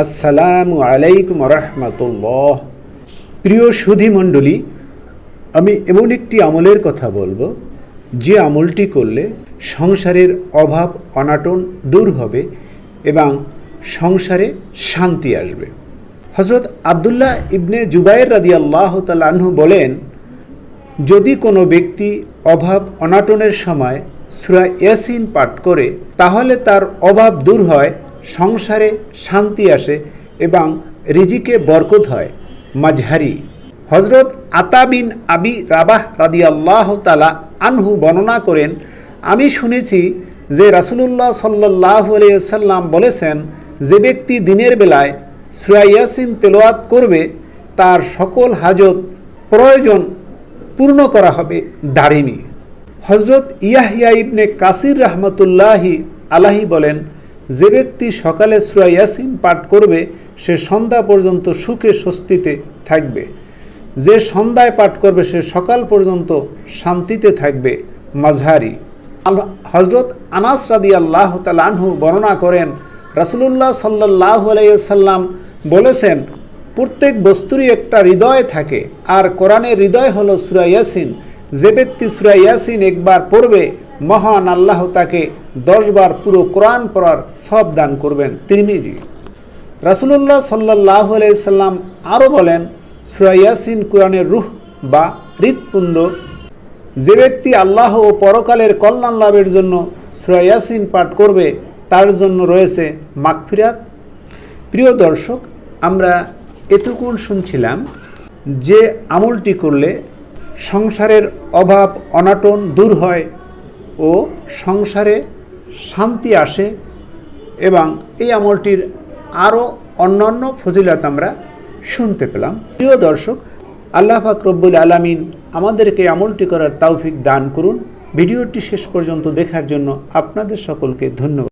আসসালামু আলাইকুম রহমতুল্লাহ। প্রিয় সুধী মণ্ডলী, আমি এমন একটি আমলের কথা বলব, যে আমলটি করলে সংসারের অভাব, অনাটন দূর হবে এবং সংসারে শান্তি আসবে। হজরত আবদুল্লাহ ইবনে জুবাইর রাদি আল্লাহ তালাহু বলেন, যদি কোনো ব্যক্তি অভাব, অনাটনের সময় সুরা ইয়াসিন পাঠ করে, তাহলে তার অভাব দূর হয় সংসারে শান্তি আসে এবং রিজিকে বরকত হয়। মাঝহারি হজরত আতা বিন আবি রাবাহ রাদি আল্লাহ তালা আনহু বর্ণনা করেন, আমি শুনেছি যে রাসুলুল্লাহ সাল্লাহ সাল্লাম বলেছেন, যে ব্যক্তি দিনের বেলায় সুরা ইয়াসিন তেলোয়াত করবে, তার সকল হাজত প্রয়োজন পূর্ণ করা হবে দারিমি। হজরত ইয়াহিয়া ইবনে কাসির রহমতুল্লাহি আলাহি বলেন যে ব্যক্তি সকালে সুরা ইয়াসিন পাঠ করবে, সে সন্ধ্যা পর্যন্ত সুখে স্বস্তিতে থাকবে। যে সন্ধ্যায় পাঠ করবে, সে সকাল পর্যন্ত শান্তিতে থাকবে। মাঝহারি। হজরত আনাস রাদি আল্লাহ তালানহু বর্ণনা করেন, রাসুলুল্লাহ সাল্লাহ আলাইসাল্লাম বলেছেন, প্রত্যেক বস্তুরই একটা হৃদয় থাকে। আর কোরআনের হৃদয় হলো সুরা ইয়াসিন। যে ব্যক্তি সুরা ইয়াসিন একবার পড়বে মহান আল্লাহ তাকে দশবার পুরো কোরআন পড়ার সব দান করবেন তিরমিজি। রাসুলুল্লাহ সাল্লাহ সাল্লাম আরও বলেন, সুরা ইয়াসিন কোরআনের রুহ বা হৃৎপুণ্ড, যে ব্যক্তি আল্লাহ ও পরকালের কল্যাণ লাভের জন্য সুরা ইয়াসিন পাঠ করবে, তার জন্য রয়েছে মাগফিরাত। প্রিয় দর্শক, আমরা এতক্ষণ শুনছিলাম যে আমলটি করলে সংসারের অভাব, অনাটন দূর হয় ও সংসারে শান্তি আসে এবং এই আমলটির আরও অন্যান্য ফজিলত আমরা শুনতে পেলাম। প্রিয় দর্শক, আল্লাহ পাক রব্বুল আলামিন আমাদেরকে আমলটি করার তৌফিক দান করুন। ভিডিওটি শেষ পর্যন্ত দেখার জন্য আপনাদের সকলকে ধন্যবাদ।